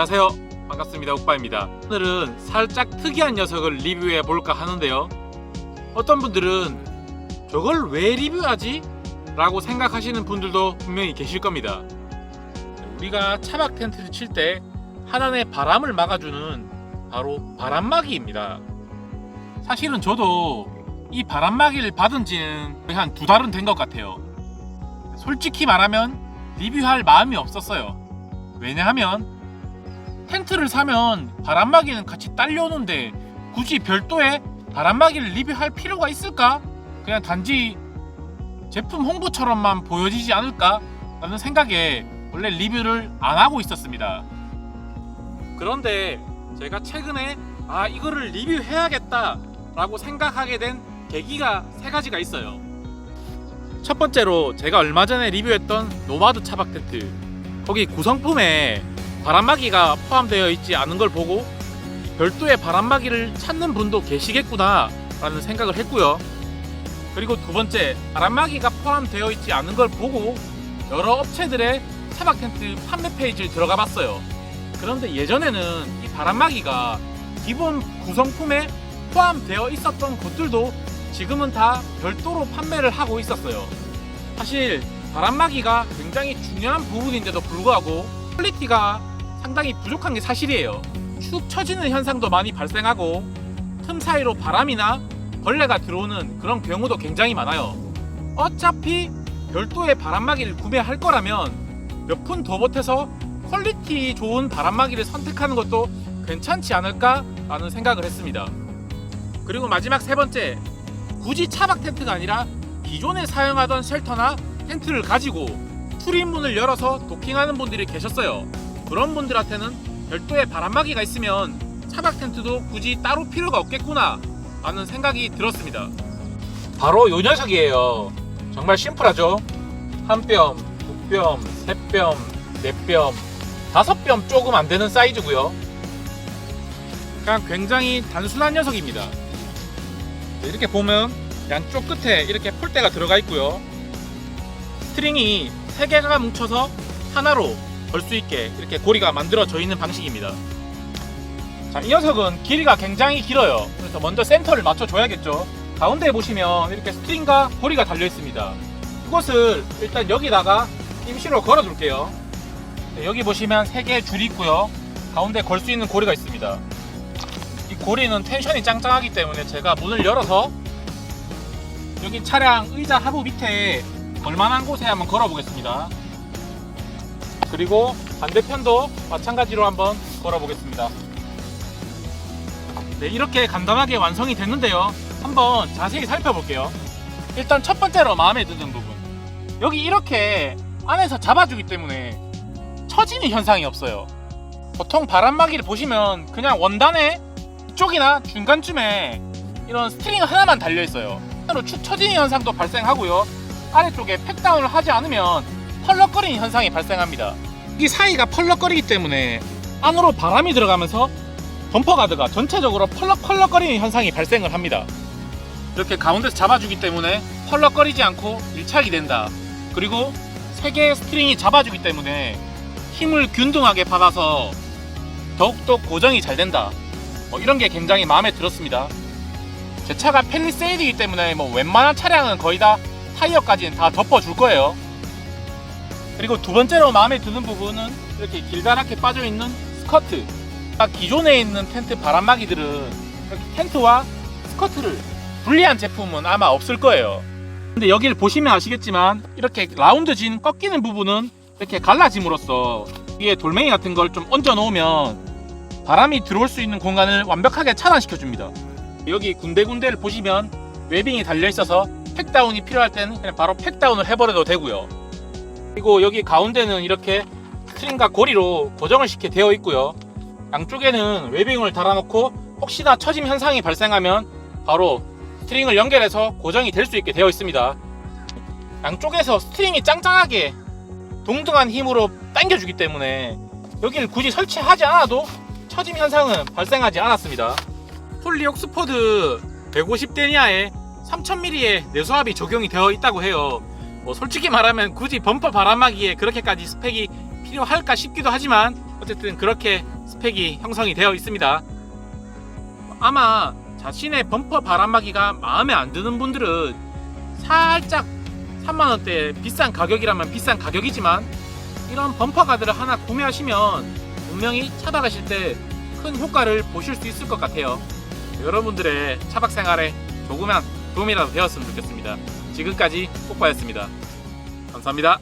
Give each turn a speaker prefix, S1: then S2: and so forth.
S1: 안녕하세요. 반갑습니다. 옥바입니다. 오늘은 살짝 특이한 녀석을 리뷰해 볼까 하는데요. 어떤 분들은 저걸 왜 리뷰하지? 라고 생각하시는 분들도 분명히 계실 겁니다. 우리가 차박 텐트를 칠 때 하단에 바람을 막아주는 바로 바람막이입니다. 사실은 저도 이 바람막이를 받은 지는 거의 한 두 달은 된 것 같아요. 솔직히 말하면 리뷰할 마음이 없었어요. 왜냐하면 텐트를 사면 바람막이는 같이 딸려오는데 굳이 별도의 바람막이를 리뷰할 필요가 있을까? 그냥 단지 제품 홍보처럼만 보여지지 않을까? 라는 생각에 원래 리뷰를 안 하고 있었습니다. 그런데 제가 최근에 아 이거를 리뷰해야겠다 라고 생각하게 된 계기가 세 가지가 있어요. 첫 번째로 제가 얼마 전에 리뷰했던 노마드 차박 텐트 거기 구성품에 바람막이가 포함되어 있지 않은 걸 보고 별도의 바람막이를 찾는 분도 계시겠구나 라는 생각을 했고요. 그리고 두 번째 바람막이가 포함되어 있지 않은 걸 보고 여러 업체들의 차박 텐트 판매 페이지를 들어가 봤어요. 그런데 예전에는 이 바람막이가 기본 구성품에 포함되어 있었던 것들도 지금은 다 별도로 판매를 하고 있었어요. 사실 바람막이가 굉장히 중요한 부분인데도 불구하고 퀄리티가 상당히 부족한 게 사실이에요. 축 처지는 현상도 많이 발생하고 틈 사이로 바람이나 벌레가 들어오는 그런 경우도 굉장히 많아요. 어차피 별도의 바람막이를 구매할 거라면 몇 푼 더 보태서 퀄리티 좋은 바람막이를 선택하는 것도 괜찮지 않을까라는 생각을 했습니다. 그리고 마지막 세 번째, 굳이 차박 텐트가 아니라 기존에 사용하던 쉘터나 텐트를 가지고 출입문을 열어서 도킹하는 분들이 계셨어요. 그런 분들한테는 별도의 바람막이가 있으면 차박 텐트도 굳이 따로 필요가 없겠구나 라는 생각이 들었습니다. 바로 요 녀석이에요. 정말 심플하죠? 한 뼘, 두 뼘, 세 뼘, 네 뼘, 다섯 뼘 조금 안 되는 사이즈고요. 그냥 굉장히 단순한 녀석입니다. 이렇게 보면 양쪽 끝에 이렇게 폴대가 들어가 있고요. 스트링이 세 개가 뭉쳐서 하나로 걸 수 있게 이렇게 고리가 만들어져 있는 방식입니다. 자, 이 녀석은 길이가 굉장히 길어요. 그래서 먼저 센터를 맞춰줘야겠죠. 가운데에 보시면 이렇게 스트링과 고리가 달려 있습니다. 이것을 일단 여기다가 임시로 걸어둘게요. 네, 여기 보시면 세 개의 줄이 있고요. 가운데 걸 수 있는 고리가 있습니다. 이 고리는 텐션이 짱짱하기 때문에 제가 문을 열어서 여기 차량 의자 하부 밑에 걸만한 곳에 한번 걸어보겠습니다. 그리고 반대편도 마찬가지로 한번 걸어보겠습니다. 네, 이렇게 간단하게 완성이 됐는데요. 한번 자세히 살펴볼게요. 일단 첫 번째로 마음에 드는 부분. 여기 이렇게 안에서 잡아주기 때문에 처지는 현상이 없어요. 보통 바람막이를 보시면 그냥 원단에 이쪽이나 중간쯤에 이런 스트링 하나만 달려 있어요. 으로 축 처지는 현상도 발생하고요. 아래쪽에 팩다운을 하지 않으면 펄럭거리는 현상이 발생합니다. 이 사이가 펄럭거리기 때문에 안으로 바람이 들어가면서 범퍼 가드가 전체적으로 펄럭펄럭거리는 현상이 발생을 합니다. 이렇게 가운데서 잡아주기 때문에 펄럭거리지 않고 밀착이 된다. 그리고 세 개의 스트링이 잡아주기 때문에 힘을 균등하게 받아서 더욱더 고정이 잘 된다. 뭐 이런 게 굉장히 마음에 들었습니다. 제 차가 펠리세이드이기 때문에 뭐 웬만한 차량은 거의 다 타이어까지는 다 덮어줄 거예요. 그리고 두 번째로 마음에 드는 부분은 이렇게 길다랗게 빠져 있는 스커트. 아, 기존에 있는 텐트 바람막이들은 텐트와 스커트를 분리한 제품은 아마 없을 거예요. 근데 여기를 보시면 아시겠지만 이렇게 라운드 진 꺾이는 부분은 이렇게 갈라짐으로써 위에 돌멩이 같은 걸 좀 얹어 놓으면 바람이 들어올 수 있는 공간을 완벽하게 차단시켜 줍니다. 여기 군데군데를 보시면 웨빙이 달려 있어서 팩다운이 필요할 때는 그냥 바로 팩다운을 해버려도 되고요. 그리고 여기 가운데는 이렇게 스트링과 고리로 고정을 시켜 되어 있고요. 양쪽에는 웨빙을 달아놓고 혹시나 처짐 현상이 발생하면 바로 스트링을 연결해서 고정이 될 수 있게 되어 있습니다. 양쪽에서 스트링이 짱짱하게 동등한 힘으로 당겨주기 때문에 여기를 굳이 설치하지 않아도 처짐 현상은 발생하지 않았습니다. 폴리 옥스포드 150 데니아에 3000mm의 내수압이 적용이 되어 있다고 해요. 뭐 솔직히 말하면 굳이 범퍼 바람막이에 그렇게까지 스펙이 필요할까 싶기도 하지만 어쨌든 그렇게 스펙이 형성이 되어 있습니다. 아마 자신의 범퍼 바람막이가 마음에 안 드는 분들은 살짝 3만 원대 비싼 가격이라면 비싼 가격이지만 이런 범퍼 가드를 하나 구매하시면 분명히 차박하실 때 큰 효과를 보실 수 있을 것 같아요. 여러분들의 차박 생활에 조그만 도움이라도 되었으면 좋겠습니다. 지금까지 꽃바였습니다. 감사합니다.